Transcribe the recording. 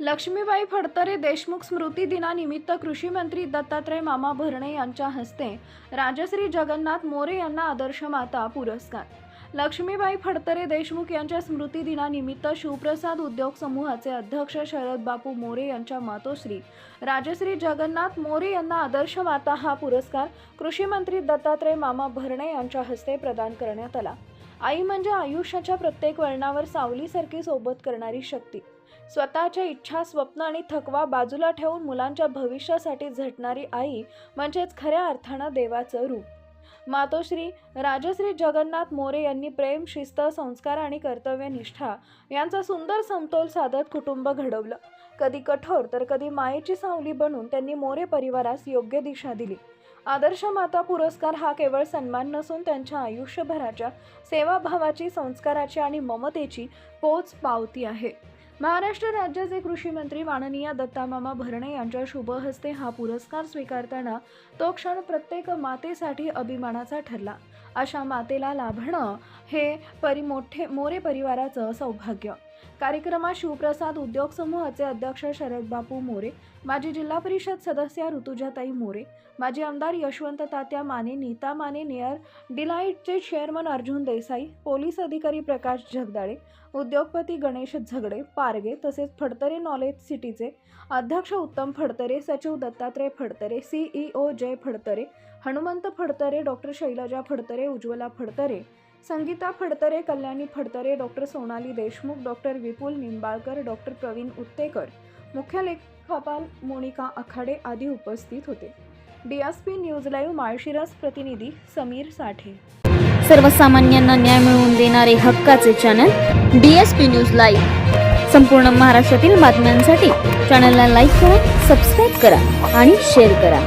लक्ष्मीबाई फडतरे देशमुख स्मृती दिनानिमित्त कृषी मंत्री दत्तात्रय मामा भरणे यांच्या हस्ते राजश्री जगन्नाथ मोरे यांना आदर्श माता पुरस्कार. लक्ष्मीबाई फडतरे देशमुख यांच्या स्मृती दिनानिमित्त शिवप्रसाद उद्योग समूहाचे अध्यक्ष शरद बापू मोरे यांच्या मातोश्री राजश्री जगन्नाथ मोरे यांना आदर्श माता हा पुरस्कार कृषी मंत्री दत्तात्रय मामा भरणे यांच्या हस्ते प्रदान करण्यात आला. आई म्हणजे आयुष्याच्या प्रत्येक वळणावर सावलीसारखी सोबत करणारी शक्ती. स्वतःच्या इच्छा स्वप्न आणि थकवा बाजूला ठेवून मुलांच्या भविष्यासाठी झटणारी आई म्हणजेच खऱ्या अर्थानं देवाचं रूप. मातोश्री राजश्री जगन्नाथ मोरे यांनी प्रेम शिस्त संस्कार आणि कर्तव्यनिष्ठा यांचा सुंदर समतोल साधत कुटुंब घडवलं. कधी कठोर तर कधी मायेची सावली बनून त्यांनी मोरे परिवारास योग्य दिशा दिली. आदर्श माता पुरस्कार हा केवळ सन्मान नसून त्यांच्या आयुष्यभराच्या सेवाभावाची संस्काराची आणि ममतेची पोच पावती आहे. महाराष्ट्र राज्याचे कृषी मंत्री माननीय दत्तामामा भरणे यांच्या शुभहस्ते हा पुरस्कार स्वीकारताना तो क्षण प्रत्येक मातेसाठी अभिमानाचा ठरला. अशा मातेला लाभणं हे परी मोठे मोरे परिवाराचं सौभाग्य. कार्यक्रमात शिवप्रसाद उद्योग समूहाचे अध्यक्ष शरद बापू मोरे माजी जिल्हा परिषद सदस्य ऋतुजाताई मोरे माजी आमदार यशवंत तात्या माने नीता माने नेअर डिलाईटचे चेअरमन अर्जुन देसाई पोलीस अधिकारी प्रकाश जगदाळे उद्योगपती गणेश झगडे पारगे तसेच फडतरे नॉलेज सिटीचे अध्यक्ष उत्तम फडतरे सचिव Dattatray Phadtare CEO Jay Phadtare Hanumant Phadtare doctor Shailaja Phadtare Ujjwala Phadtare Sangeeta Phadtare Kalyani Phadtare doctor Sonali Deshmukh doctor Vipul Nimbalkar doctor Pravin Uttekar मुख्य लेखापाल मोनिका आखाडे आदी उपस्थित होते. डीएसपी न्यूज लाईव्ह माळशिरस प्रतिनिधी समीर साठे. सर्वसामान्यांना न्याय मिळवून देणारे हक्काचे channel D S P news live. संपूर्ण महाराष्ट्रातील बातम्यांसाठी चॅनलला लाईक करा सबस्क्राईब करा आणि शेअर करा.